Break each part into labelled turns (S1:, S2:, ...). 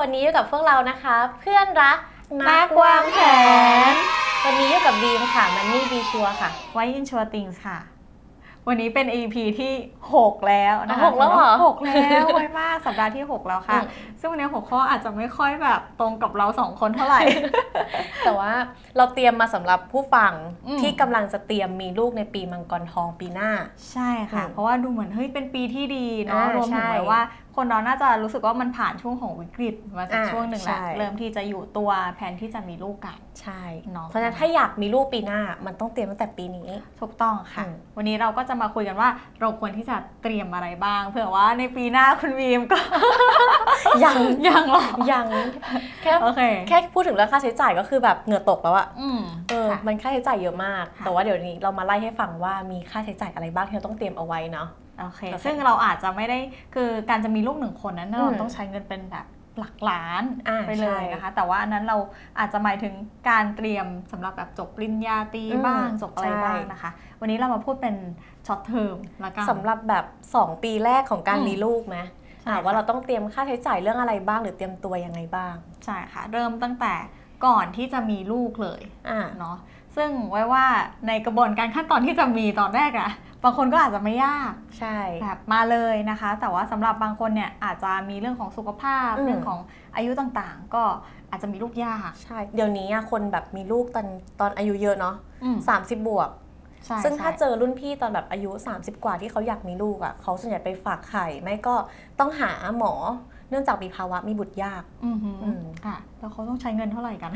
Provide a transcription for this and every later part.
S1: วันนี้อยู่กับพวกเรานะคะ เพื่อนรัก
S2: นักวางแผน
S1: วันนี้อยู่กับบีมค่ะมันนี่บีชัวค่ะ
S2: ไว้อินชัวติงส์ค่ะ วันนี้เป็น EP ที่ 6 แล้วนะคะ
S1: อ๋อหกแล้วเหรอ
S2: หกแล้วไวมากสัปดาห์ที่ 6 แล้วค่ะ
S1: อืม
S2: ซึ่งวันนี้หัวข้ออาจจะไม่ค่อยแบบตรงกับเราสองคนเท่าไหร่
S1: แต่ว่าเราเตรียมมาสำหรับผู้ฟัง
S2: อืม
S1: ที่กำลังจะเตรียมมีลูกในปีมังกรทองปีหน้า
S2: ใช่ค่ะ
S1: อืม
S2: เพราะว่าดูเหมือนเฮ้ยเป็นปีที่ดีเนาะ
S1: อ่าร
S2: วมถึง
S1: ใช่
S2: แบบว่าคนเราน่าจะรู้สึกว่ามันผ่านช่วงของวิกฤตมาสัก
S1: อ่า
S2: ช่วงหนึ่งแล้ว
S1: ใช่
S2: เริ่มที่จะอยู่ตัวแผนที่จะมีลูกกัน
S1: ใช่
S2: เนาะ
S1: เพราะฉะนั้นถ้าอยากมีลูกปีหน้ามันต้องเตรียมตั้งแต่ปีนี้
S2: ถูกต้องค่ะ
S1: อืม
S2: วันนี้เราก็จะมาคุยกันว่าเราควรที่จะเตรียมอะไรบ้าง เผื่อว่าในปีหน้าคุณวีมก็
S1: ยัง
S2: ยังหรอ
S1: ยังแค่
S2: โอเค
S1: แค่พูดถึงเรื่องค่าใช้จ่ายก็คือแบบเหงื่อตกแล้วอะ
S2: อืม
S1: เออ
S2: ค่ะ
S1: มันค่าใช้จ่ายเยอะมาก
S2: ค่ะ
S1: แต่ว่าเดี๋ยวนี้เรามาไล่ให้ฟังว่ามีค่าใช้จ่ายอะไรบ้างที่เราต้องเตรียมเอาไว้เนาะ
S2: โอเค
S1: โอเค
S2: ซึ่งเราอาจจะไม่ได้คือการจะมีลูกหนึ่งคนนั้น
S1: อื
S2: เรา
S1: ม
S2: ต้องใช้เงินเป็นแบบหลักล้าน
S1: อ่า
S2: ไปเลย
S1: ใช่
S2: นะคะ แต่ว่าอันนั้นเราอาจจะหมายถึงการเตรียมสำหรับแบบจบปริญญาตรี
S1: อืม
S2: บ้างจบอะไร
S1: ใช่
S2: บ้างนะคะ วันนี้เรามาพูดเป็นช็อตเทอมละกัน
S1: สำหรับแบบ 2 ปีแรกของการ
S2: อืม
S1: มีลูกไหม
S2: ใช่
S1: อ่า
S2: ค่ะ
S1: ว่าเราต้องเตรียมค่าใช้จ่ายเรื่องอะไรบ้างหรือเตรียมตัวยังไงบ้าง
S2: ใช่ค่ะ เริ่มตั้งแต่ก่อนที่จะมีลูกเลย
S1: อ่า
S2: เนาะ ซึ่งไว้ว่าในกระบวนการขั้นตอนที่จะมีตอนแรกอะบางคนก็อาจจะไม่ยาก
S1: ใช่
S2: แบบมาเลยนะคะ แต่ว่าสำหรับบางคนเนี่ยอาจจะมีเรื่องของสุขภาพ
S1: อืม
S2: เรื่องของอายุต่างๆ ก็อาจจะมีลูกยาก
S1: ใช่ เดี๋ยวนี้อะคนแบบมีลูกตอนตอนอายุเยอะเนาะ
S2: อืม
S1: 30บวก
S2: ใช่
S1: ซึ่งถ้า
S2: ใช่
S1: เจอรุ่นพี่ตอนแบบอายุ 30 กว่าที่เขาอยากมีลูกอะ่ะเขาส่วนใหญ่ไปฝากไข่ไม่ก็ต้องหาหมอ เนื่องจากมีภาวะมีบุตรยาก
S2: อือหืออ
S1: ม
S2: ค่ะแล้วเขาต้องใช้เงินเท่าไหร่กัน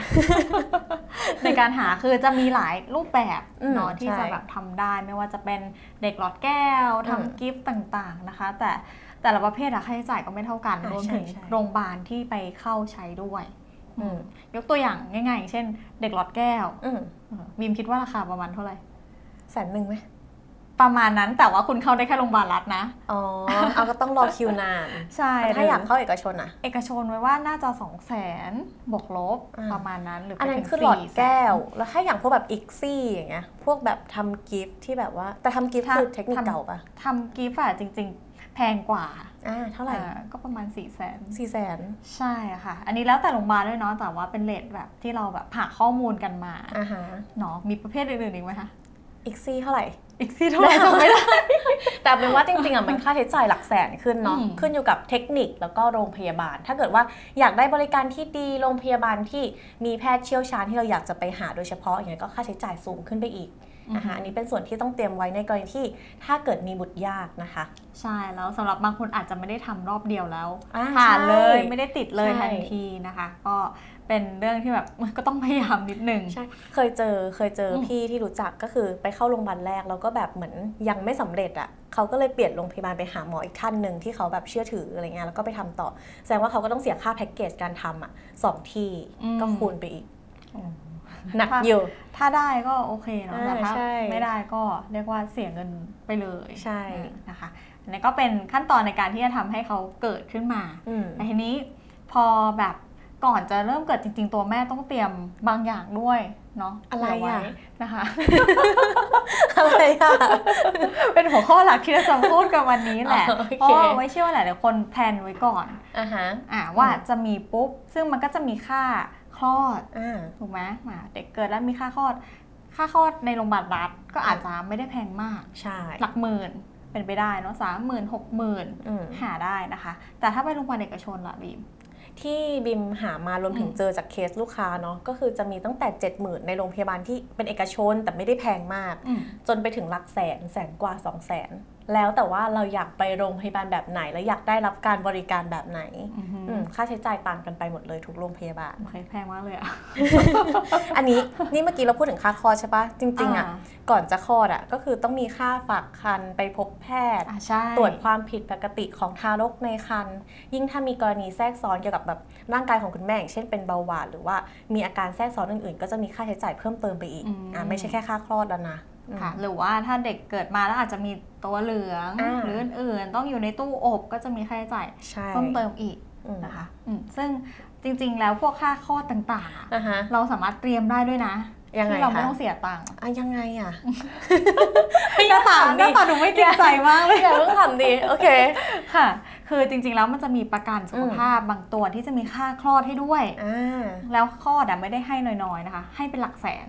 S2: ในการหาคือจะมีหลายรูปแบบ
S1: อืม
S2: เนาะที่
S1: ใช่
S2: จะแบบทำได้ไม่ว่าจะเป็นเด็กหลอดแก้ว
S1: อืม
S2: ทำกิฟต์ต่างๆนะคะ แต่แต่ละประเภทอะค่าใช้จ่ายก็ไม่เท่ากัน
S1: อ่าร
S2: วมถึง
S1: ใช่ใช่
S2: โรงพยาบาลที่ไปเข้าใช้ด้วย
S1: อืม
S2: ยกตัวอย่างง่ายๆอย่างเช่น เด็กหลอดแก้ว
S1: อืม
S2: เออบีมคิดว่าราคาประมาณเท่าไหร่
S1: แสนหนึ่งไหม
S2: ประมาณนั้นแต่ว่าคุณเข้าได้แค่โรงพยาบาลรัฐนะ
S1: อ๋อ เอาก็ต้องรอคิวนาน
S2: ใช่
S1: ถ้าอยากเข้าเอกชนอะ
S2: เอกชนไว้ว่าน่าจะ2 0 0แสนบวกลบ
S1: อ่า
S2: ประมาณนั้นหรือ
S1: อั
S2: อั
S1: นนั้นคือหลอดแก้ว แล้วถ้าอย่างพวกแบบอีกซี่อย่างเงี้ยพวกแบบทำกิฟต์ที่แบบว่า แต่ทำกิฟต์คือเทคนิคเก่าปะ
S2: ทำกิฟต์อะจริง ๆ แพงกว่า
S1: อ่าเท่าไหร่
S2: อ่าก็ประมาณ4ี่แสน
S1: สี่แสน
S2: ใช่ค่ะ อันนี้แล้วแต่โรงพยาบาลด้วยเนาะแต่ว่าเป็นเลทแบบที่เราแบบหาข้อมูลกันมา
S1: อ่าฮะ
S2: เนาะมีประเภทอื่นๆอีกไหมคะ
S1: อีกซี่เท่าไหร่
S2: อีกซี่เท่าไหร่จำไม่ได้
S1: แต่เป็นว่าจริงๆอะมันค่าใช้จ่ายหลักแสนขึ้นเนาะ
S2: อืม
S1: ขึ้นอยู่กับเทคนิคแล้วก็โรงพยาบาล ถ้าเกิดว่าอยากได้บริการที่ดี โรงพยาบาลที่มีแพทย์เชี่ยวชาญที่เราอยากจะไปหาโดยเฉพาะอย่างนี้ยก็ค่าใช้จ่ายสูงขึ้นไปอีกนะคะอันนี้เป็นส่วนที่ต้องเตรียมไว้ในกรณีที่ถ้าเกิดมีบุตรยากนะคะ
S2: ใช่แล้วสำหรับบางคนอาจจะไม่ได้ทำรอบเดียวแล้ว
S1: อ่า
S2: ผ่านเลย
S1: ใช่
S2: ไม่ได้ติดเลย
S1: ใช่
S2: ทันทีนะคะ ก็ เป็นเรื่องที่แบบก็ต้องพยายามนิดนึง
S1: ใช่ เคยเจอเคยเจออ
S2: ม
S1: พี่ที่รู้จักก็คือไปเข้าโรงพยาบาลแรกแล้วก็แบบเหมือนยังไม่สำเร็จอะเขาก็เลยเปลี่ยนโรงพยาบาลไปหาหมออีกท่านหนึ่งที่เขาแบบเชื่อถืออะไรเงี้ยแล้วก็ไปทำต่อ แสดงว่าเขาก็ต้องเสียค่าแพ็กเกจการทำอะสองที่
S2: อืม
S1: ก็คูณไปอีก
S2: อืม
S1: หนัก
S2: ถ้า
S1: อยู่
S2: ถ้าได้ก็โอเคเนาะ
S1: อ่า
S2: แต่ถ้า
S1: ใช่
S2: ไม่ได้ก็เรียกว่าเสียเงินไปเลย
S1: ใช่
S2: อืมนะคะอันนี้ก็เป็นขั้นตอนในการที่จะทำให้เขาเกิดขึ้นมา
S1: อืม
S2: แต่ทีนี้พอแบบ ก่อนจะเริ่มเกิดจริง ๆ ตัวแม่ต้องเตรียมบางอย่างด้วยเนาะ
S1: อะไรอะ
S2: เผื่ว้นะคะ
S1: อะไรอะ
S2: เป็นหัวข้อหลักที่เราจะพูดกันวันนี้แหละ
S1: อ๋อโอเค
S2: เพราะว่าไว้เชื่อว่าหลายๆคนแพลนไว้ก่อน
S1: อ่าฮะ
S2: อ่าว่าจะมีปุ๊บ ซึ่งมันก็จะมีค่าคลอด
S1: อ่า
S2: ถูกไหมอ่าเด็กเกิดแล้วมีค่าคลอด ค่าคลอดในโรงพยาบาลรัฐก็อาจจะไม่ได้แพงมาก
S1: ใช่
S2: หลักหมื่นเป็นไปได้เนาะสามหมื่นหกหมื่น
S1: อืม
S2: หาได้นะคะ แต่ถ้าไปโรงพยาบาลเอกชนล่ะบีม
S1: ที่บิมหามารวมถึง
S2: อืม
S1: เจอจากเคสลูกค้าเนาะก็คือจะมีตั้งแต่ 70,000 ในโรงพยาบาลที่เป็นเอกชนแต่ไม่ได้แพงมาก
S2: อืม
S1: จนไปถึงหลักแสนแสนกว่า 2 0 0แสน แล้วแต่ว่าเราอยากไปโรงพยาบาลแบบไหน และอยากได้รับการบริการแบบไหน
S2: อือหือ
S1: อืมค่าใช้จ่ายต่างกันไปหมดเลยทุกโรงพยาบาล
S2: โอเคแพงมากเลยอะ
S1: อันนี้นี่เมื่อกี้เราพูดถึงค่าคลอดใช่ปะจริงๆอะ
S2: อ่า
S1: ก่อนจะคลอดอะก็คือต้องมีค่าฝากคันไปพบแพทย์
S2: อ่าใช่
S1: ตรวจความผิดปกติของทารกในครรภ์ยิ่งถ้ามีกรณีแทรกซ้อนเกี่ยวกับแบบร่างกายของคุณแม่อย่างเช่นเป็นเบาหวานหรือว่ามีอาการแทรกซ้อนอื่นๆ ก็จะมีค่าใช้จ่ายเพิ่มเติมไปอีก
S2: อืม
S1: อ่าไม่ใช่แค่ค่าคลอดแล้วนะ
S2: ค่ะหรือว่าถ้าเด็กเกิดมาแล้วอาจจะมีตัวเหลือง
S1: อ่า
S2: หรืออื่นๆต้องอยู่ในตู้อบก็จะมีค่าใช้จ่าย
S1: ใช่
S2: เพิ่มเติมอีก
S1: อืม
S2: นะคะอืมซึ่งจริงๆ แล้วพวกค่าคลอดต่างๆอะ
S1: อ่าฮะ
S2: เราสามารถเตรียมได้ด้วยนะ
S1: ยังไง
S2: ที่เราไม่
S1: คะ
S2: ต้องเสียตังค์
S1: อะยังไงอะ
S2: หน้าตาหน้าตาดูไม่จริงใจมากเลย
S1: อย่าเพิ่งทำดีโอเค
S2: ค่ะ คือจริงๆแล้วมันจะมีประกันสุขภาพบางตัวที่จะมีค่าคลอดให้ด้วย
S1: อ่า
S2: แล้วคลอดอะไม่ได้ให้น้อยๆนะคะ ให้เป็นหลักแสน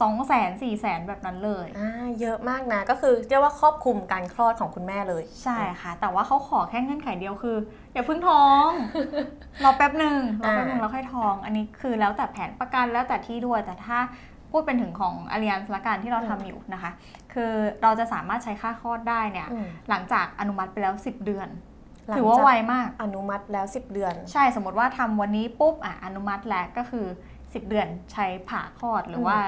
S2: สองแสนสี่แสนแบบนั้นเลย
S1: อ่าเยอะมากนะ ก็คือเรียกว่าครอบคลุมการคลอดของคุณแม่เลย
S2: ใช่ค่ะ แต่ว่าเขาขอแค่เงื่อนไขเดียวคือ อย่าเพิ่งท้อง รอแป๊บหนึ่งรอแป๊บหนึ่ง
S1: อ่า
S2: แล้วค่อยท้อง อันนี้คือแล้วแต่แผนประกันแล้วแต่ที่ด้วย แต่ถ้าพูดเป็นถึงของ Allianz ละกันที่เราทำอยู่นะคะ คือเราจะสามารถใช้ค่าคลอดได้เนี่ย
S1: อืม
S2: หลังจากอนุมัติไปแล้ว 10 เดือน
S1: หลัง
S2: ถือว่า
S1: จาก
S2: ไวมาก
S1: อนุมัติแล้ว 10 เดือน
S2: ใช่สมมติว่าทำวันนี้ปุ๊บอะอนุมัติแล้วก็คือ 10 เดือนใช้ผ่าคลอดหรือว่า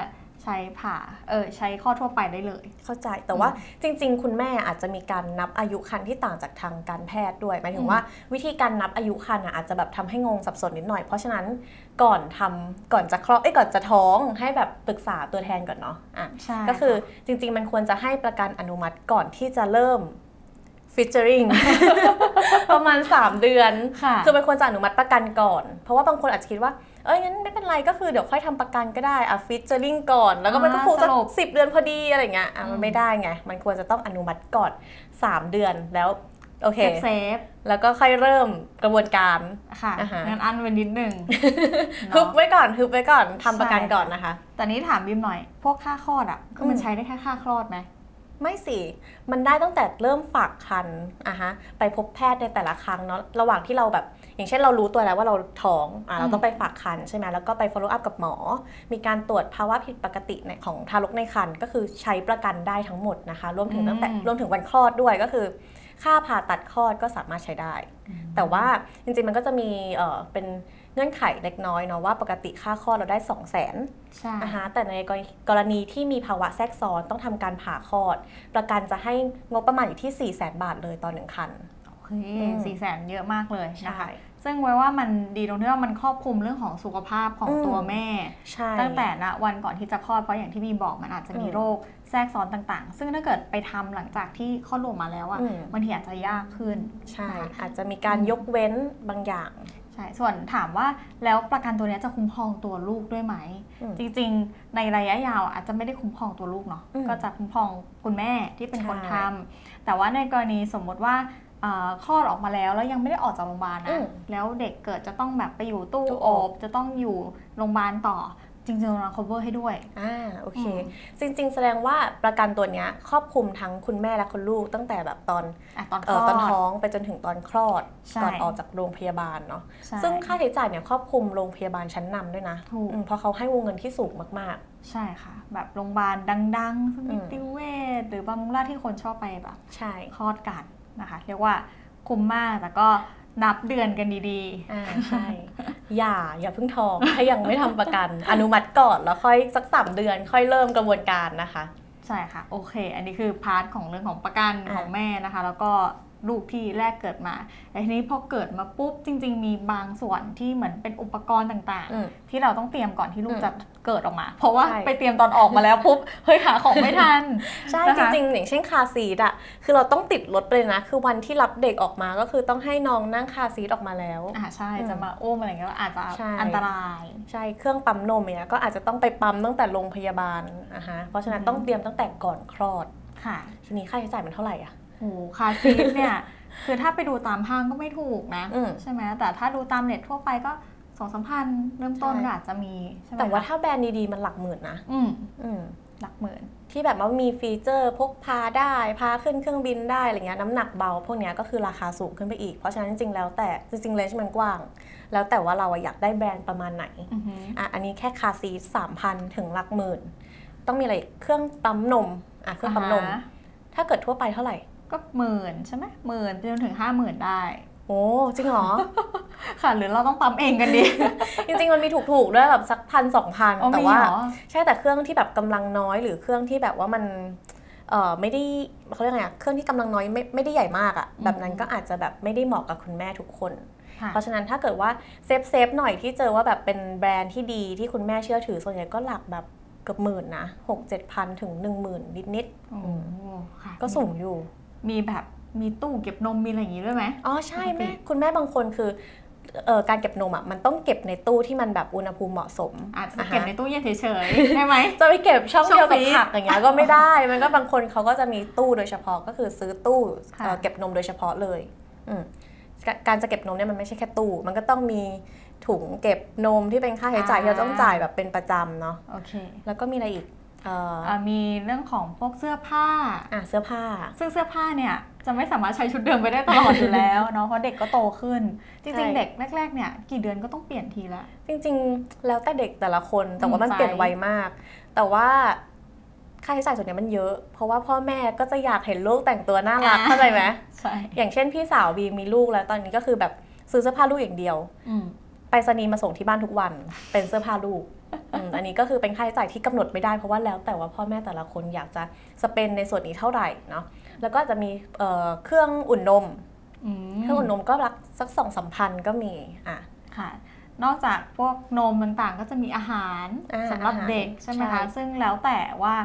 S2: ใช้ผ่าเออใช้คลอดทั่วไปได้เลย
S1: เข้าใจแต่ว่าจริง ๆ คุณแม่อาจจะมีการนับอายุคันที่ต่างจากทางการแพทย์ด้วยหมายถึ
S2: อื
S1: ง
S2: ม
S1: ว่าวิธีการนับอายุคันอะอาจจะแบบทำให้งงสับสนนิดหน่อย เพราะฉะนั้นก่อนทำก่อนจะคลอดเอ้ยก่อนจะท้องให้แบบปรึกษาตัวแทนก่อนเนาะอะ
S2: ใช่
S1: ก็คือจริง ๆ มันควรจะให้ประกันอนุมัติก่อนที่จะเริ่ม ฟิชเจอริงประมาณ 3 เดือน
S2: ค่ะ
S1: คือมันควรจะอนุมัติประกันก่อน เพราะว่าบางคนอาจจะคิดว่า เอ้ยงั้นไม่เป็นไรก็คือเดี๋ยวค่อยทำประกันก็ได้อะฟิชเจอริงก่อน แล้วก็มันก็
S2: อ่า
S1: คงสัก
S2: สรุป
S1: สิบเดือนพอดีอะไรเงี้ยอะมั
S2: อื
S1: น
S2: ม
S1: ไม่ได้ไง มันควรจะต้องอนุมัติก่อน 3 เดือนแล้วโอเค
S2: เซฟเซฟ
S1: แล้วก็ค่อยเริ่มกระบวนการ
S2: ค่ะ
S1: อ่าฮะ
S2: งั้นอันไว้นิดหนึ่ง
S1: ฮึบ
S2: เนาะ
S1: ไว้ก่อนฮึบไว้ก่อนทำประกัน
S2: ใช่
S1: ก่อนนะคะ
S2: แต่นี้ถามบิมหน่อย พวกค่าคลอดอะคือมัน
S1: อืม
S2: ใช้ได้แค่ค่าคลอดไหม
S1: ไม่สิ มันได้ตั้งแต่เริ่มฝากคันอะฮะ ไปพบแพทย์ในแต่ละครั้งเนาะ ระหว่างที่เราแบบ อย่างเช่นเรารู้ตัวแล้วว่าเราท้องอะเรา
S2: อืม
S1: ต้องไปฝากคันใช่ไหมแล้วก็ไป follow up กับหมอ มีการตรวจภาวะผิดปกติในของทารกในครรภ์ก็คือใช้ประกันได้ทั้งหมดนะคะ รวมถึงตั้งแต่ รวมถึงวันคลอดด้วยก็คือ ค่าผ่าตัดคลอดก็สามารถใช้ได้ แต่ว่าจริงๆมันก็จะมีเอ่อเป็นเงื่อนไขเล็กน้อยเนาะว่าปกติค่าคลอดเราได้ 2 0 0 0 0น
S2: ใช่
S1: นะคะแต่ในกรณีที่มีภาวะแทรกซ้อนต้องทำการผ่าคลอด ประกันจะให้งบประมาณอยู่ที่ 4 0 0 0 0 0 บาทเลยต่อหนึ่งคัน
S2: โอเค
S1: อืม
S2: สี่แสนเยอะมากเลยนะคะ
S1: ใช่
S2: ซึ่งไว้ว่ามันดีตรงที่ว่ามันครอบคลุมเรื่องของสุขภาพของ
S1: อืม
S2: ตัวแม่
S1: ใช่
S2: ตั้งแต่ณวันก่อนที่จะคลอดเพราะอย่างที่บีบอกมันอาจจะมี
S1: อืม
S2: โรค แทรกซ้อนต่างๆ ซึ่งถ้าเกิดไปทำหลังจากที่คลอดลูกมาแล้วอะ
S1: อืม
S2: บางทีอาจจะยากขึ้น
S1: ใช่
S2: นะคะ
S1: อาจจะมีการยกเว้นบางอย่าง
S2: ใช่ ส่วนถามว่าแล้วประกันตัวเนี้ยจะคุ้มครองตัวลูกด้วยไหม
S1: อืม
S2: จริงๆ ในระยะยาวอาจจะไม่ได้คุ้มครองตัวลูกเนาะ
S1: อืม
S2: ก็จะคุ้มครองคุณแม่ที่เป็นคน
S1: ใช่
S2: ทำแต่ว่าในกรณีสมมติว่าเอ่อคลอดออกมาแล้วแล้วยังไม่ได้ออกจากโรงพยาบาล
S1: อื
S2: นะ
S1: ม
S2: แล้วเด็กเกิดจะต้องแบบไปอยู่ตู้
S1: ตู้
S2: โอ
S1: อ
S2: บบจะต้องอยู่โรงพยาบาลต่อ จริงๆเรา cover ให้ด้วย
S1: อ่าโอเค
S2: อืม
S1: จริง ๆ แสดงว่าประกันตัวเนี้ยครอบคลุมทั้งคุณแม่และคุณลูกตั้งแต่แบบตอน
S2: อะตอนค
S1: เอ
S2: ล
S1: อ
S2: อด
S1: ตอนท้องไปจนถึงตอนคลอด
S2: ใช่
S1: ก่อนออกจากโรงพยาบาลเนาะ
S2: ใช่
S1: ซึ่งค่าใช้จ่ายเนี่ยครอบคลุมโรงพยาบาลชั้นนำด้วยนะ
S2: ถูก
S1: อืมเพราะเขาให้วงเงินที่สูงมาก
S2: ใช่ค่ะ แบบโรงพยาบาลดังๆสมิติเวชหรือบำรุงราษฎร์ที่คนชอบไปแบบ
S1: ๆ ใช่
S2: คลอดกันนะคะ เรียกว่าคุ้มมากแต่ก็ นับเดือนกันดี
S1: อ่าใช่ อย่าอย่าเพิ่งท้องถ้ายังไม่ทำประกัน อนุมัติก่อนแล้วค่อยสักสามเดือน ค่อยเริ่มกระบวนการนะคะ
S2: ๆ ใช่ค่ะ โอเค อันนี้คือพาร์ทของเรื่องของประกัน
S1: อะ
S2: ของแม่นะคะ แล้วก็ลูกที่แรกเกิดมาแต่ทีนี้พอเกิดมาปุ๊บจริง ๆ มีบางส่วนที่เหมือนเป็นอุปกรณ์ต่าง
S1: อืม
S2: ๆ ที่เราต้องเตรียมก่อนที่ลูก
S1: อืม
S2: จะ เกิดออกมา เพราะว่า
S1: ใช่
S2: ไปเตรียมตอนออกมาแล้วปุ๊บเฮ้ยหาของไม่ทัน
S1: ใช่
S2: นะ
S1: จ
S2: คะ
S1: ริงๆ อย่างเช่นคาร์ซีทอะคือเราต้องติดรถไปเลยนะ คือวันที่รับเด็กออกมาก็คือต้องให้น้องนั่งคาร์ซีทออกมาแล้ว
S2: อ่าใช่
S1: อืม
S2: จะมาอุ้มอะไรเงี้ยก็อาจจะ
S1: ใช่
S2: อันตราย
S1: ใช่เครื่องปั๊มนมเนี่ยก็อาจจะต้องไปปั๊มตั้งแต่โรงพยาบาลอะฮะเพราะฉะนั้น
S2: อืม
S1: ต้องเตรียมตั้งแต่ก่อนคลอด
S2: ค่ะ
S1: ทีนี้ค่าใช้จ่ายมันเท่าไหร่อะ
S2: โอ้โหคาร์ซีทเนี่ยคือถ้าไปดูตามห้างก็ไม่ถูกนะ
S1: อืม
S2: ใช่ไหมแต่ถ้าดูตามเน็ตทั่วไปก็ สองสามพันเริ่มต้น
S1: ใช่
S2: ก็อาจจะมีใช่ไหม
S1: แต่ว่า
S2: คะ
S1: ถ้าแบรนด์ดีๆ มันหลักหมื่นนะ
S2: อืม
S1: อืม
S2: หลักหมื่น
S1: ที่แบบว่ามีฟีเจอร์พกพาได้ พาขึ้นเครื่องบินได้อะไรเงี้ยน้ำหนักเบา พวกเนี้ยก็คือราคาสูงขึ้นไปอีก เพราะฉะนั้นจริงๆแล้วแต่จริงๆเลนส์มันกว้าง แล้วแต่ว่าเราอะอยากได้แบรนด์ประมาณไหน
S2: อือหือ
S1: อะอันนี้แค่คาร์ซีสามพันถึงหลักหมื่น ต้องมีอะไรอีกเครื่องปั๊มนมอะเครื่องปั๊มนมา
S2: ฮะ
S1: ถ้าเกิดทั่วไปเท่าไหร่
S2: ก็หมื่นใช่ไหมหมื่นไปจนถึงห้าหมื่นได้
S1: โอ้จริงเหรอ
S2: ค่ะหรือเราต้องปั๊มเองกันดี
S1: จริงๆมันมีถูกๆด้วยแบบสักพันสองพัน
S2: อ๋อ
S1: แต่
S2: มี
S1: ว่า
S2: เหรอ
S1: ใช่แต่เครื่องที่แบบกำลังน้อยหรือเครื่องที่แบบว่ามันเออไม่ได้เขาเรียกไงอะเครื่องที่กำลังน้อยไม่ไม่ได้ใหญ่มากอะแบบนั้นก็อาจจะแบบไม่ได้เหมาะกับคุณแม่ทุกคน
S2: ค่ะ
S1: เพราะฉะนั้นถ้าเกิดว่าเซฟเซฟหน่อยที่เจอว่าแบบเป็นแบรนด์ที่ดีที่คุณแม่เชื่อถือส่วนใหญ่ก็หลักแบบเกือบหมื่นนะหกเจ็ดพันถึงหนึ่งหมื่นนิดนิด
S2: โอ้ค่ะ
S1: ๆก็สูงอยู่
S2: มีแบบ มีตู้เก็บนมมีอะไรอย่างงี้ด้วยไหม
S1: อ๋อใช่
S2: ปกติ
S1: แม่คุณแม่บางคนคือเอ่อการเก็บนมอะมันต้องเก็บในตู้ที่มันแบบอุณหภูมิเหมาะสม
S2: อาจจะ
S1: อ่าฮะ
S2: เก็บในตู้เย็นเฉยๆได้ไหม
S1: จะไปเก็บช่อง
S2: ช่อง
S1: เดียวกับ
S2: ฟรีซ
S1: ผักอย่างเงี้ยก็ไม่ได้ มันก็บางคนเขาก็จะมีตู้โดยเฉพาะก็คือซื้อตู้
S2: ค่ะ
S1: เอ่อเก็บนมโดยเฉพาะเลยอืมกาการจะเก็บนมเนี่ยมันไม่ใช่แค่ตู้ มันก็ต้องมีถุงเก็บนมที่เป็นค่าใช้จ่ายที่เราต้องจ่ายแบบเป็นประจำเนาะ
S2: โอเค
S1: แล้วก็มีอะไรอีก เอ่อ
S2: อ่ามีเรื่องของพวกเสื้อผ้า
S1: อะเสื้อผ้า
S2: ซึ่งเสื้อผ้าเนี่ยจะไม่สามารถใช้ชุดเดิมไปได้ตลอดอยู่แล้วเนาะเพราะเด็กก็โตขึ้น จ
S1: ใช่
S2: ริงๆ เด็กแรกๆเนี่ยกี่เดือนก็ต้องเปลี่ยนทีละ
S1: จริงๆ แล้วแต่เด็กแต่ละคนแต่ว่ามัน
S2: อืม
S1: เปลี่ยน
S2: ใช่
S1: ไวมาก แต่ว่าค่าใช้จ่ายส่วนเนี้ยมันเยอะ เพราะว่าพ่อแม่ก็จะอยากเห็นลูกแต่งตัวน่ารักเข้าใจไหม
S2: ใช่
S1: อย่างเช่นพี่สาวบีมีลูกแล้วตอนนี้ก็คือแบบซื้อเสื้อผ้าลูกอย่างเดียว
S2: อืม
S1: ไปรษณีย์มาส่งที่บ้านทุกวัน เป็นเสื้อผ้าลูก อืมอันนี้ก็คือเป็นค่าใช้จ่ายที่กำหนดไม่ได้เพราะว่าแล้วแต่ว่าพ่อแม่แต่ละคนอยากจะสเปนในส่วนนี้เท่าไหร่เนาะแล้วก็จะมีเอ่อเครื่องอุ่นนม
S2: อืม
S1: เครื่องอุ่นนมก็รักสักสองสามพันก็มีอะ
S2: ค่ะนอกจากพวกนมต่างๆ ก็จะมีอาหาร
S1: อ่า
S2: สำหรับ
S1: อาหาร
S2: เด็กใช่ไหม
S1: ใช่
S2: คะซึ่งแล้วแต่ว่า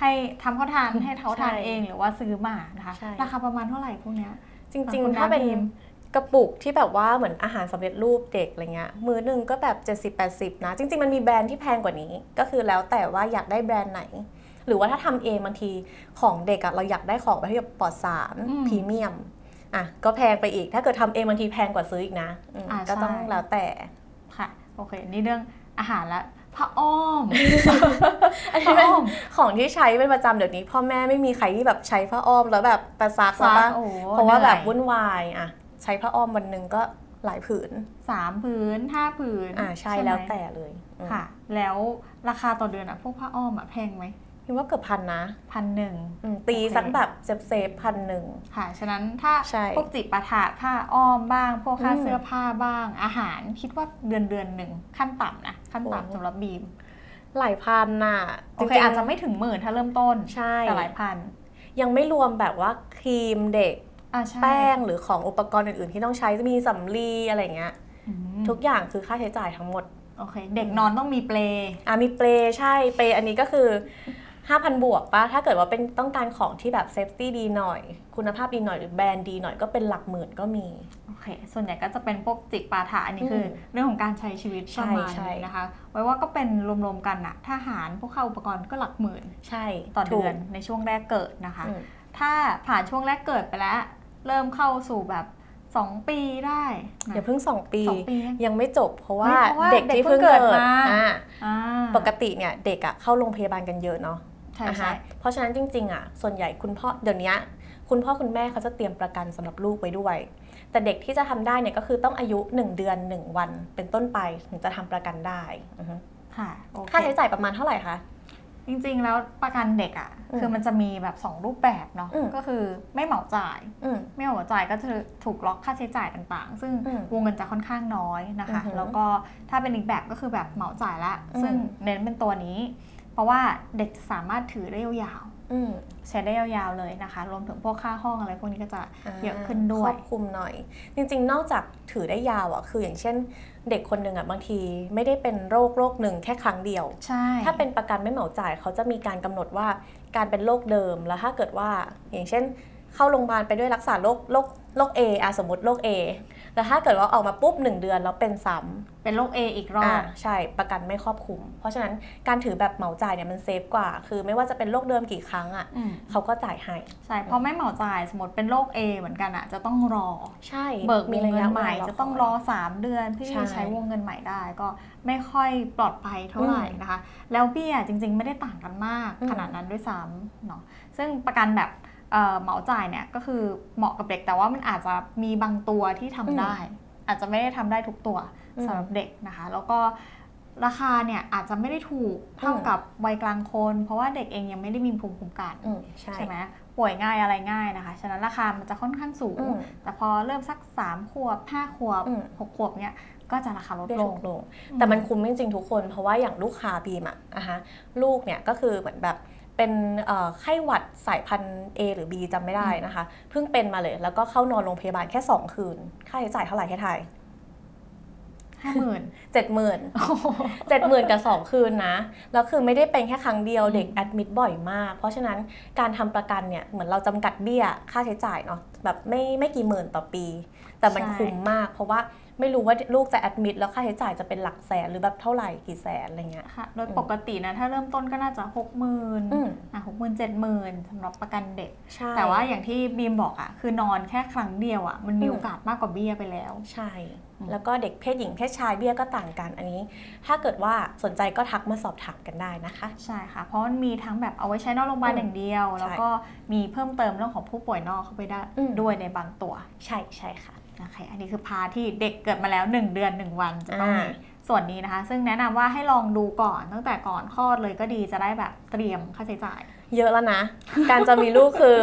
S2: ให้ทำเขาทานให้เขาทาน
S1: ใช่
S2: เองหรือว่าซื้อมานะคะ
S1: ใช่
S2: ราคาประมาณเท่าไหร่พวกเนี้ย
S1: จริง
S2: ขอบคุณ
S1: ๆถ้าเป็น
S2: นะบีม
S1: กระปุกที่แบบว่าเหมือนอาหารสำเร็จรูปเด็กอะไรเงี้ยมือหนึ่งก็แบบ 70-80 นะ จริง ๆ มันมีแบรนด์ที่แพงกว่านี้ ก็คือแล้วแต่ว่าอยากได้แบรนด์ไหน หรือว่าถ้าทำเองบางทีของเด็กอะเราอยากได้ของแบบที่แบบปลอดสาร
S2: อืม
S1: พรีเมียมอะก็แพงไปอีกถ้าเกิดทำเองบางทีแพงกว่าซื้ออีกนะอืม
S2: อ่า
S1: ก็ต้อง
S2: ใช่
S1: แล้วแต่
S2: ค่ะโอเค นี่เรื่องอาหารละผ้าอ้อม
S1: อันนี้เป็นของที่ใช้เป็นประจำเดี๋ยวนี้ พ่อแม่ไม่มีใครที่แบบใช้ผ้าอ้อมแล้วแบบประซัก
S2: ซั
S1: แล้ว
S2: ก
S1: ปะ
S2: โอ้โห
S1: เพราะว่าแบบ
S2: เหนื่อย
S1: วุ่นวายอะ ใช้ผ้าอ้อมวันหนึ่งก็หลายผืน
S2: สามผืนห้าผืน
S1: อ่าใช่
S2: ไหม
S1: แล้วแต่เลยอืม
S2: ค่ะ แล้วราคาต่อเดือนอะพวกผ้าอ้อมอะแพงไหม
S1: คิดว่าเกือบพันนะ
S2: พันหนึ่ง
S1: อืมตี
S2: โอเค
S1: สักแบบเซฟเซฟพันหนึ่ง
S2: ค่ะ ฉะนั้นถ้า
S1: ใช่
S2: พวกจิปาถะค่าอ้อมบ้าง พวกค่า
S1: อืม
S2: เสื้อผ้าบ้างอาหารคิดว่าเดือนเดือนหนึ่งขั้นต่ำนะขั้น
S1: โอ้
S2: ต่ำสำหรับบีม
S1: หลายพันน่ะ
S2: โอเค
S1: ริงๆ
S2: อาจจะไม่ถึงหมื่นถ้าเริ่มต้น
S1: ใช่
S2: แต่หลายพัน
S1: ยังไม่รวมแบบว่าครีมเด็ก
S2: อ่าใช่
S1: แป้งหรือของอุปกรณ์อื่นๆ ที่ต้องใช้จะมีสำลีอะไรเงี้ย
S2: อืม
S1: ทุกอย่างคือค่าใช้จ่ายทั้งหมด
S2: โอเคเด็กนอนต้องมีเปล
S1: อะมีเปลใช่เปลอันนี้ก็คือ 5,000 บวกปะถ้าเกิดว่าเป็นต้องการของที่แบบเซฟตี้ดีหน่อย คุณภาพดีหน่อยหรือแบรนด์ดีหน่อยก็เป็นหลักหมื่นก็มี
S2: โอเค ส่วนใหญ่ก็จะเป็นพวกจิกปาถะอันนี้คืออ
S1: ม
S2: เรื่องของการใช้ชีวิต
S1: ใช่
S2: ประมาณ
S1: ใช่
S2: นี้นะคะ ไว้ว่าก็เป็นรวมๆกันอะถ้าหารพวกค่าอุปกรณ์ก็หลักหมื่น
S1: ใช่
S2: ต่อ
S1: ถู
S2: เดือกนในช่วงแรกเกิดนะคะ
S1: อืม
S2: ถ้าผ่านช่วงแรกเกิดไปแล้ว เริ่มเข้าสู่แบบ 2 ปีได้นะ
S1: อย่าเพิ่งสองปี
S2: สองปีนะ
S1: ยังไม่จบเพราะว่า
S2: ไม่เพราะว่า
S1: เด็กที่
S2: เด็กเพิ่
S1: เพิ่
S2: ง
S1: ง
S2: เกิ
S1: เกิ
S2: ด
S1: ด
S2: มา
S1: อ่า
S2: อ่า
S1: ปกติเนี่ยเด็กอะเข้าโรงพยาบาลกันเยอะเนาะ
S2: ใช่
S1: อ่า
S2: ใช่
S1: ฮะเพราะฉะนั้นจริงๆอะส่วนใหญ่คุณพ่อเดี๋ยวนี้คุณพ่อคุณแม่เขาจะเตรียมประกันสำหรับลูกไว้ด้วย แต่เด็กที่จะทำได้เนี่ยก็คือต้องอายุ 1 เดือน 1 วันเป็นต้นไปถึงจะทำประกันได้อือฮึ
S2: ค่ะโอเค
S1: ค่าใช้จ่ายประมาณเท่าไหร่คะ
S2: จริงๆ แล้วประกันเด็กอะ่ะ
S1: อืม
S2: คือมันจะมีแบบ 2 รูปแบบเนาะ
S1: อืม
S2: ก็คือไม่เหมาจ่าย
S1: อืม
S2: ไม่เหมาจ่ายก็จะถูกล็อกค่าใช้จ่ายต่างๆ ซึ่ง
S1: อืม
S2: วงเงินจะค่อนข้างน้อยนะคะ
S1: อือหือ
S2: แล้วก็ถ้าเป็นอีกแบบก็คือแบบเหมาจ่ายละ
S1: อืม
S2: ซึ่งเน้นเป็นตัวนี้ เพราะว่าเด็กจะสามารถถือได้ยาว
S1: อืม
S2: ๆใช้ได้ยาวๆเลยนะคะ รวมถึงพวกค่าห้องอะไรพวกนี้ก็จะเยอะขึ้นด้
S1: ควร
S2: ย
S1: อบคลุมหน่อย จริงๆ นอกจากถือได้ยาวอะคืออย่างเช่น เด็กคนหนึ่งอะบางทีไม่ได้เป็นโรคโรคหนึ่งแค่ครั้งเดียว
S2: ใช่
S1: ถ้าเป็นประกันไม่เหมาจ่ายเขาจะมีการกำหนดว่าการเป็นโรคเดิมแล้วถ้าเกิดว่า อย่างเช่น เข้าโรงพยาบาลไปด้วยรักษาโรคโรคโรค A อะสมมติโรค A แล้วถ้าเกิดว่าออกมาปุ๊บหนึ่งเดือนแล้วเป็นซ้ำ
S2: เป็นโรค A อีกรอ
S1: อ่า
S2: บ
S1: ใช่ประกันไม่ครอบคลุม เพราะฉะนั้นการถือแบบเหมาจ่ายเนี่ยมันเซฟกว่า คือไม่ว่าจะเป็นโรคเดิมกี่ครั้งอะ
S2: อืม
S1: เขาก็จ่ายให้
S2: ใช่เพราะไม่เหมาจ่ายสมมติเป็นโรค A เหมือนกันอะจะต้องรอ
S1: ใช่
S2: เบิกว
S1: มี
S2: ง
S1: ระ
S2: เงิ
S1: ยะ
S2: นใหม่
S1: เวลา
S2: จะต้องรอ 3 เดือนเพื่อที่
S1: ใช่
S2: จะใช้วงเงินใหม่ได้ ก็ไม่ค่อยปลอดภัยเท่าไหร่
S1: อืม
S2: นะคะ แล้วเบี้ยจริง ๆ ไม่ได้ต่างกันมาก
S1: อืม
S2: ขนาดนั้นด้วยซ้ำเนาะซึ่งประกันแบบ เอ่อเหมาจ่ายเนี่ยก็คือเหมาะกับเด็กแต่ว่ามันอาจจะมีบางตัวที่ทำได้ อาจจะไม่ได้ทำได้ทุกตัว
S1: อืม
S2: สำหรับเด็กนะคะ แล้วก็ราคาเนี่ยอาจจะไม่ได้ถูกเท่า
S1: อืม
S2: กับวัยกลางคน เพราะว่าเด็กเองยังไม่ได้มีภูมิคุ้มกัน
S1: อืมใช่
S2: ใช่ไหมป่วยง่ายอะไรง่ายนะคะ ฉะนั้นราคามันจะค่อนข้างสูง
S1: อืม
S2: แต่พอเริ่มสัก3ขวบ5ขวบ
S1: อืม
S2: 6ขวบเนี้ยก็จะราคาลด
S1: เบี้ย
S2: ล
S1: ถู
S2: ง
S1: กลง แต่มันคุ้มจริงๆทุกคน เพราะว่าอย่างลูกค้าบีมอะอะฮะลูกเนี่ยก็คือเหมือนแบบ เป็นเอ่อไข้หวัดสายพันธุ์ A หรือ B จำไม่ได้นะคะ เพิ่งเป็นมาเลย แล้วก็เข้านอนโรงพยาบาลแค่ 2 คืน ค่าใช้จ่ายเท่าไหร่ให้ทาย
S2: ห้าหมื่น
S1: เจ็ดหมื่นเจ็ดหมื่นกับสองคืนนะ แล้วคือไม่ได้เป็นแค่ครั้งเดียว
S2: อืม
S1: เด็กแอดมิดบ่อยมาก เพราะฉะนั้นการทำประกันเนี่ยเหมือนเราจำกัดเบี้ยค่าใช้จ่ายเนาะแบบไม่ไม่กี่หมื่นต่อปี แต่มันคุ้มมาก เพราะว่า ไม่รู้ว่าลูกจะแอดมิดแล้วค่าใช้จ่ายจะเป็นหลักแสนหรือแบบเท่าไหร่กี่แสนอะไรเงี้ย
S2: ค่ะ โดยปกตินะ ถ้าเริ่มต้นก็น่าจะหกหมื่น
S1: อืม
S2: อะหกหมื่นเจ็ดหมื่นสำหรับประกันเด็ก
S1: ใช่
S2: แต่ว่าอย่างที่บีมบอกอะคือนอนแค่ครั้งเดียวอะมันมี
S1: อืม
S2: โอกาสมากกว่าเบี้ยไปแล้ว
S1: ใช่
S2: อืม
S1: แล้วก็เด็กเพศหญิงเพศชายเบี้ยก็ต่างกันอันนี้ ถ้าเกิดว่าสนใจก็ทักมาสอบถามกันได้นะคะ
S2: ใช่ค่ะ เพราะมันมีทั้งแบบเอาไว้ใช้นอกโรงพยาบาล
S1: อืม
S2: อย่างเดียว
S1: ใช่
S2: แล้วก็มีเพิ่มเติมเรื่องของผู้ป่วยนอกเข้าไปได้
S1: อืม
S2: ด้วยในบางตัว
S1: ใช่ใช่ค่ะ
S2: โอเคอันนี้คือพาที่เด็กเกิดมาแล้ว 1 เดือน 1 วันจะต้องมี
S1: อ่า
S2: ส่วนนี้นะคะ ซึ่งแนะนำว่าให้ลองดูก่อนตั้งแต่ก่อนคลอดเลยก็ดีจะได้แบบเตรียมค่าใช้จ่าย
S1: เยอะแล้วนะ การจะมีลูกคือ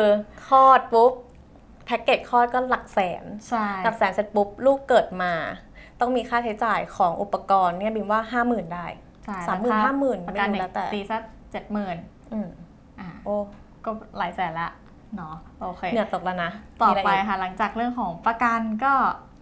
S1: คลอดปุ๊บแพ็กเกจคลอดก็หลักแสน
S2: ใช่
S1: หลักแสนเสร็จปุ๊บลูกเกิดมา ต้องมีค่าใช้จ่ายของอุปกรณ์เนี่ยบิมว่า5 0,000ได้
S2: ใช่
S1: สามหมื่นห้าหมื่น
S2: ประ
S1: ไม่
S2: กัน
S1: รู้
S2: เด็
S1: แล้
S2: ก
S1: วแต่
S2: ตีสักเจ็ดหมื่น
S1: อืม
S2: อ่า
S1: โอ้
S2: ก็หลายแสนละ เนาะโอเค
S1: เหนื่อยตกแล้วนะ
S2: ต่อ
S1: มีะร
S2: ไป
S1: ก
S2: ค่ะหลังจากเรื่องของประกันก็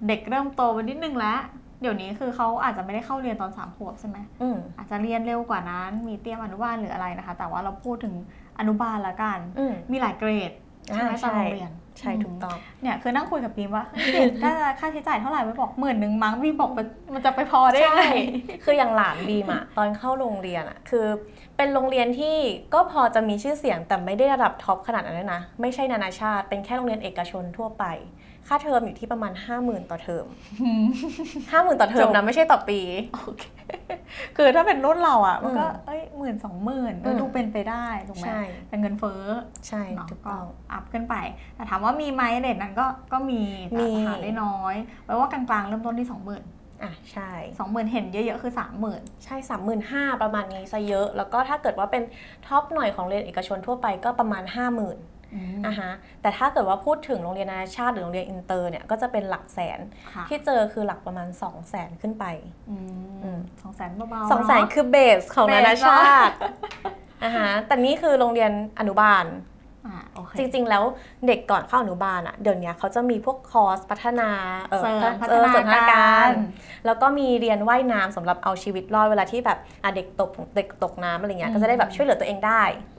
S2: เด็กเริ่มโตไปนิดนึงแล้วเดี๋ยวนี้คือเขาอาจจะไม่ได้เข้าเรียนตอนสามขวบใช่ไหม
S1: อืม
S2: อาจจะเรียนเร็วกว่านั้น มีเตรียมอนุบาลหรืออะไรนะคะ แต่ว่าเราพูดถึงอนุบาลละกัน
S1: อืม
S2: มีหลายเกรดใช่ไหม
S1: อ่า
S2: ตอน
S1: ใช่
S2: โรงเรียน
S1: ใช่ถูกต้อง
S2: เนี่ยคือนั่งคุยกับปีมว่าเด็กน่าจะค่าใช้จ่ายเท่าไหร่ไปบอกหมื่นหนึ่งมั้งพี่บอกมันมันจะไปพอได้ยังไง
S1: ใช่คืออย่างหลานบีมอะตอนเข้าโรงเรียนอะคือ เป็นโรงเรียนที่ก็พอจะมีชื่อเสียงแต่ไม่ได้ระดับท็อปขนาดนั้นเลยนะ ไม่ใช่นานาชาติ เป็นแค่โรงเรียนเอกชนทั่วไป ค่าเทอมอยู่ที่ประมาณ 50,000 ต่อเทอม 50,000 ต่อเทอม
S2: จ
S1: นะ
S2: บ
S1: ไม่ใช่ต่อปี
S2: โอเคคือถ้าเป็นรุ่นเราอะ มันก็
S1: อืม
S2: เอ้ยหมื่นสองหมื่นก็
S1: อืม
S2: ดูเป็นไปได้ถูกไหม
S1: ใช่
S2: แต่เงินเฟ้อ
S1: ใช่
S2: เนาะ
S1: ถูก
S2: ก็
S1: ต้อง
S2: อัพขึ้นไป แต่ถามว่ามีไหมเรทนั้นก็ก็มีแต่
S1: มี
S2: หาได้น้อยแปลว่ากลางๆเริ่มต้นที่สองหมื่น
S1: อะใช่
S2: สองหมื่นเห็นเยอะๆคือสามหมื่น
S1: ใช่สามหมื่นห้าประมาณนี้ซะเยอะ แล้วก็ถ้าเกิดว่าเป็นท็อปหน่อยของเรียนเอกชนทั่วไปก็ประมาณ5 0,000ื่น อะฮะแต่ถ้าเกิดว่าพูดถึงโรงเรียนนานาชาติหรือโรงเรียนอินเตอร์เนี่ยก็จะเป็นหลักแสน
S2: ค่ะ
S1: ที่เจอคือหลักประมาณ 2 0 0แสนขึ้นไป
S2: อืมสองแสนเบาๆ
S1: 2 0 0แสน
S2: เนาะ
S1: คือเบสของ
S2: เบส
S1: นานาชาติ
S2: เนอะ
S1: อะฮะแต่นี่คือโรงเรียนอนุบาล
S2: อ่าโอเค
S1: จริงๆ แล้วเด็กก่อนเข้าอนุบาลอะเดี๋ยวนี้เขาจะมีพวกคอร์สพัฒนาเอ่อ
S2: เสริมพั
S1: เอ
S2: ฒ
S1: อ
S2: นา
S1: เสริมพัฒนา
S2: การ
S1: การ แล้วก็มีเรียนว่ายน้ำสำหรับเอาชีวิตรอดเวลาที่แบบอะเด็กตกเด็กตกน้ำอะไรเงี้ยก็จะได้แบบช่วยเหลือตัวเองได้อืม
S2: อ่า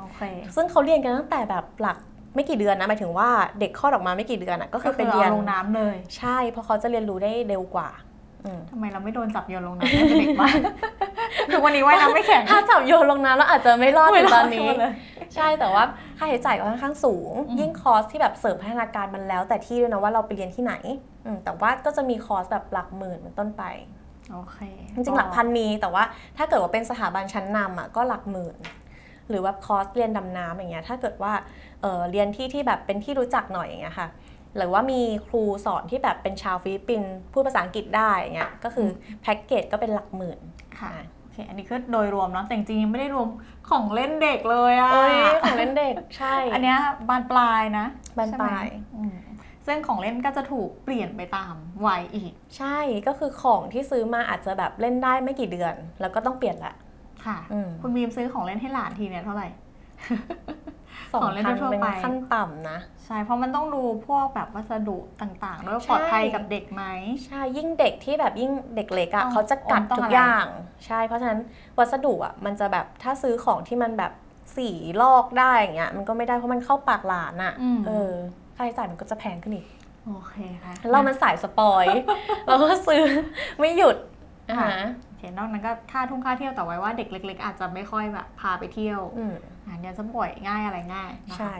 S2: โอเค
S1: ซึ่งเขาเรียนกันตั้งแต่แบบหลักไม่กี่เดือนนะหมายถึงว่าเด็กคลอดออกมาไม่กี่เดือนอะก็คือไปเรียน
S2: อาลงน้ำเลย
S1: ใช่เพราะเขาจะเรียนรู้ได้เร็วกว่าอืม
S2: ทำไมเราไม่โดนจับโยนลงน้ำตั้งแต่เด็กวะทุกวันนี้ว่ายน้ำไม่แข็ง
S1: ถ้าจับโยนลงน้ำแล้วอาจจะไม่รอดถึงตอนนี้
S2: ไม่รอดเลย
S1: ใช่แต่ว่าค่าใช้จ่ายก็ค่อนข้างสูง
S2: อืม
S1: ยิ่งคอร์สที่แบบเสริมพัฒนาการมันแล้ว แต่ที่ด้วยนะว่าเราไปเรียนที่ไหนอืมแต่ว่าก็จะมีคอร์สแบบหลักหมื่นเป็นต้นไป
S2: โอเค
S1: จริงๆหลักพันมีแต่ว่าถ้าเกิดว่าเป็นสถาบันชั้นนำอะก็หลักหมื่น หรือว่าคอร์สเรียนดำน้ำอย่างเงี้ยถ้าเกิดว่าเอ่อเรียนที่ที่แบบเป็นที่รู้จักหน่อยอย่างเงี้ยค่ะหรือว่ามีครูสอนที่แบบเป็นชาวฟิลิปปินส์พูดภาษาอังกฤษได้อย่างเงี้ยก็คือแพ็กเกจก็เป็นหลักหมื่น
S2: ค่ะ
S1: อะ
S2: โอเคอันนี้คือโดยรวมเนาะแต่จริงๆยังไม่ได้รวมของเล่นเด็กเลยอะ
S1: เอ้ยของเล่นเด็กใช่
S2: อันเนี้ยบานปลายนะ
S1: บานปลาย
S2: ใช่ไหมอืมซึ่งของเล่นก็จะถูกเปลี่ยนไปตามวัยอีก
S1: ใช่ก็คือของที่ซื้อมาอาจจะแบบเล่นได้ไม่กี่เดือน แล้วก็ต้องเปลี่ยนละ
S2: ค่ะ
S1: อืม
S2: คุณบีมซื้อของเล่นให้หลานทีเนี่ยเท่าไหร่
S1: สอง
S2: ของเล่น
S1: พัน
S2: ทั่วๆ
S1: เป็น
S2: ไป
S1: ขั้นต่ำนะ
S2: ใช่ เพราะมันต้องดูพวกแบบวัสดุต่างๆด้วยว่า
S1: ใช่
S2: ปลอดภัยกับเด็กไหม
S1: ใช่ ยิ่งเด็กที่แบบยิ่งเด็กเล็ก
S2: ต้
S1: อะ่ะ
S2: อง
S1: เขาจะกัด
S2: ต้อง
S1: ทุ
S2: อะ
S1: ก
S2: ไร
S1: อย่าง ใช่ เพราะฉะนั้นวัสดุอะ่ะมันจะแบบถ้าซื้อของที่มันแบบสีลอกได้อย่างเงี้ยมันก็ไม่ได้เพราะมันเข้าปากหลานอะ่ะ
S2: อืม
S1: เออค่าใช้จ่ายมันก็จะแพงขึ้นอีก
S2: โอเคค่ะ
S1: เรามันสายสปอยเราก็ซื้อไม่หยุดอ่า
S2: ค่ะ
S1: ฮะ
S2: โอ เห็นนอกนั้นก็ค่าทุ่งค่าเที่ยวแต่ไว้ว่าเด็กเล็ก ๆ อาจจะไม่ค่อยแบบพาไปเที่ยว
S1: อืม
S2: อ่าเดี๋ยวจะป่วยง่ายอะไรง่ายนะคะ
S1: ใช่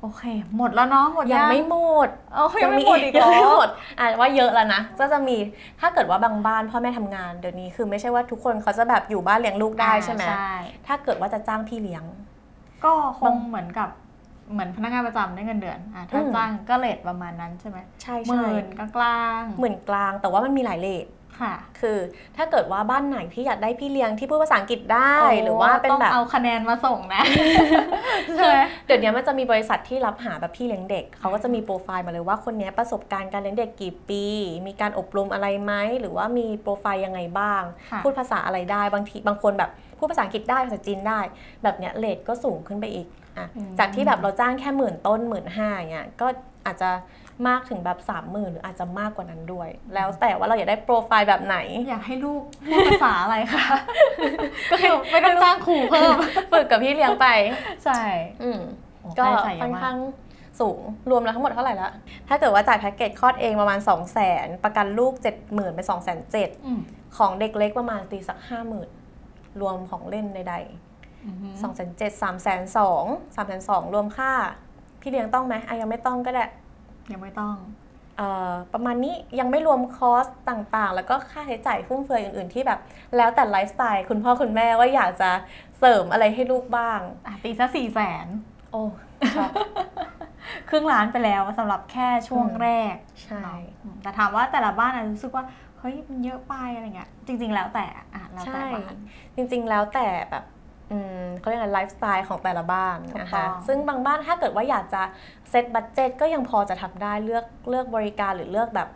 S2: โอเค หมดแล้วเนาะหมด
S1: ยังไม่หมด
S2: เออยังไม่หมดอีกเหร
S1: ยัง
S2: อ
S1: ไม่หมดอะว่าเยอะแล้วนะก็จะมีถ้าเกิดว่าบางบ้านพ่อแม่ทำงานเดี๋ยวนี้คือไม่ใช่ว่าทุกคนเขาจะแบบอยู่บ้านเลี้ยงลูกได้ใช่ไหม
S2: อ่าใช่
S1: ถ้าเกิดว่าจะจ้างพี่เลี้ยง
S2: ก็ค
S1: บางง
S2: เหมือนกับเหมือนพนักงานประจำได้เงินเดือนอะถ้า
S1: อืม
S2: จ้างก็เลทประมาณนั้นใช่ไหม
S1: ใช่
S2: ห
S1: ใช่
S2: มื่นกลางๆ
S1: หมื่นกลางแต่ว่ามันมีหลายเลท
S2: ค่ะ
S1: คือถ้าเกิดว่าบ้านไหนที่อยากได้พี่เลี้ยงที่พูดภาษาอังกฤษได้หรือว่าเป็น
S2: ต้อง
S1: แบบ
S2: เอาคะแนนมาส่งนะใช่
S1: คือ
S2: ไหม
S1: เดี๋ยวนี้มันจะมีบริษัทที่รับหาแบบพี่เลี้ยงเด็กเขาก็จะมีโปรไฟล์มาเลยว่าคนนี้ประสบการณ์การเลี้ยงเด็กกี่ปี มีการอบรมอะไรไหมหรือว่ามีโปรไฟล์ยังไงบ้าง
S2: ค่ะ
S1: พูดภาษาอะไรได้บางทีบางคนแบบพูดภาษาอังกฤษได้ภาษาจีนได้ แบบเนี้ยเลทก็สูงขึ้นไปอีกอะ
S2: อืม
S1: จากที่แบบเราจ้างแค่หมื่นต้นหมื่นห้าเงี้ยก็อาจจะ มากถึงแบบสามหมื่นหรืออาจจะมากกว่านั้นด้วย แล้วแต่ว่าเราอยากได้โปรไฟล์แบบไหน
S2: อยากให้ลูกพูดภาษาอะไรคะก็คือไม่ต้องจ้างครูเพิ่ม
S1: ฝึกกับพี่เลี้ยงไป
S2: ใช่
S1: อืม
S2: โอ้
S1: ก็
S2: ค่าใช้จ่ายเย
S1: ค่อ
S2: อะ
S1: น
S2: มาก
S1: ข้างสูงรวมแล้วทั้งหมดเท่าไหร่ละ ถ้าเกิดว่าจ่ายแพ็กเกจคลอดเองประมาณ 2 0 0 0 0 0 ประกันลูก 70,000เป็น2 7 0 0 0
S2: อืม
S1: ของเด็กเล็กประมาณตีสัก 50,000 รวมของเล่นใด
S2: อือฮึ
S1: ๆ2 7 0 0 0 3 2 0 0 3 2 0 0รวมค่า พี่เลี้ยงต้องไหมอะยังไม่ต้องก็ได้
S2: ยังไม่ต้อง
S1: เอ่อประมาณนี้ยังไม่รวมคอสต่างๆ แล้วก็ค่าใช้จ่ายฟุ่มเฟือยอื่นๆ ที่แบบ แล้วแต่ไลฟ์สไตล์คุณพ่อคุณแม่ว่าอยากจะเสริมอะไรให้ลูกบ้าง
S2: อะตีซะสี่แสน
S1: โอ้ครับ
S2: ครึ่งล้านไปแล้วสำหรับแค่ช่วง
S1: อืม
S2: แรก
S1: ใช่
S2: อืมแต่ถามว่าแต่ละบ้านอาจจะรู้สึกว่าเฮ้ยมันเยอะไปอะไรเงี้ยจริง ๆ แล้วแต่อะแล้วแต่
S1: ใช่
S2: บ้าน
S1: จริง ๆ แล้วแต่แบบอืม เขาเรียกอะไรไลฟ์สไตล์ของแต่ละบ้าน
S2: ถูก
S1: นะ
S2: ต้
S1: คะ
S2: อง
S1: ซึ่งบางบ้านถ้าเกิดว่าอยากจะเซตบัตเจ็ตก็ยังพอจะทำได้เลือกเลือกบริการหรือเลือกแบบ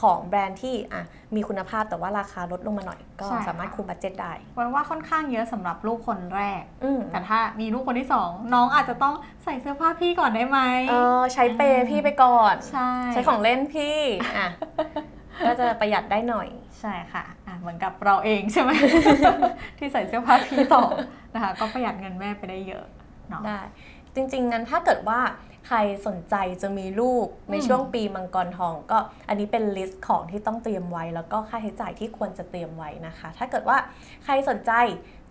S1: ของแบรนด์ที่อะมีคุณภาพแต่ว่าราคาลดลงมาหน่อย ก็สามารถคุมบัตเจ็ตได้
S2: ไว้ว่าค่อนข้างเยอะสำหรับลูกคนแรก
S1: อืม
S2: แต่ถ้ามีลูกคนที่สองน้องอาจจะต้องใส่เสื้อผ้าพี่ก่อนได้ไหม
S1: เออใช้เปย์พี่ไปก่อน
S2: ใช่
S1: ใช้ของเล่นพี่อะ ก็จะประหยัดได้หน่อย
S2: ใช่ค่ะอะเหมือนกับเราเองใช่ไหม ที่ใส่เสื้อผ้าพี่ต่อนะคะ ก็ประหยัดเงินแม่ไปได้เยอะเนาะ
S1: ได้ จริงๆงั้นถ้าเกิดว่าใครสนใจจะมีลูกใน
S2: อืม
S1: ช่วงปีมังกรทอง ก็อันนี้เป็นลิสต์ของที่ต้องเตรียมไว้ แล้วก็ค่าใช้จ่ายที่ควรจะเตรียมไว้นะคะ ถ้าเกิดว่าใครสนใจ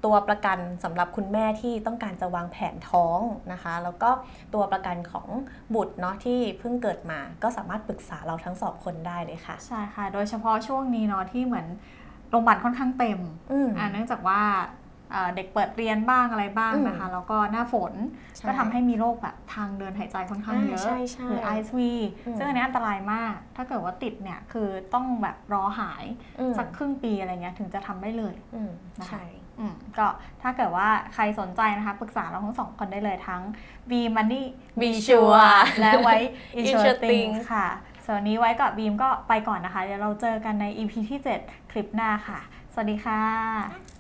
S1: ตัวประกันสำหรับคุณแม่ที่ต้องการจะวางแผนท้องนะคะ แล้วก็ตัวประกันของบุตรเนาะที่เพิ่งเกิดมา ก็สามารถปรึกษาเราทั้งสองคนได้เลยค่ะ
S2: ใช่ค่ะ โดยเฉพาะช่วงนี้เนาะที่เหมือนโรงพยาบาลค่อนข้างเต็ม
S1: อืม
S2: อ่าเนื่องจากว่าเอ่อเด็กเปิดเรียนบ้างอะไรบ้าง
S1: อืม
S2: นะคะ แล้วก็หน้าฝน
S1: ใช่
S2: ก็ทำให้มีโรคแบบทางเดินหายใจค่อนข้างเยอะ
S1: อ่าใช่ใช่
S2: หรือ ISV
S1: อืม
S2: ซึ่งอันนี้อันตรายมาก ถ้าเกิดว่าติดเนี่ยคือต้องแบบรอหาย
S1: อืม
S2: สักครึ่งปีอะไรเงี้ยถึงจะทำได้เลย
S1: อืม
S2: นะคะ
S1: ใช่
S2: อืม ก็ถ้าเกิดว่าใครสนใจนะคะ ปรึกษาเราทั้งสองคนได้เลยทั้ง B Money
S1: Be Sure
S2: และไว้
S1: Insure
S2: Insure
S1: Thing
S2: Thing ค่ะส่วนวันนี้ไว้กับบีมก็ไปก่อนนะคะ เดี๋ยวเราเจอกันใน EP ที่ 7 คลิปหน้าค่ะ สวัสดีค่ะ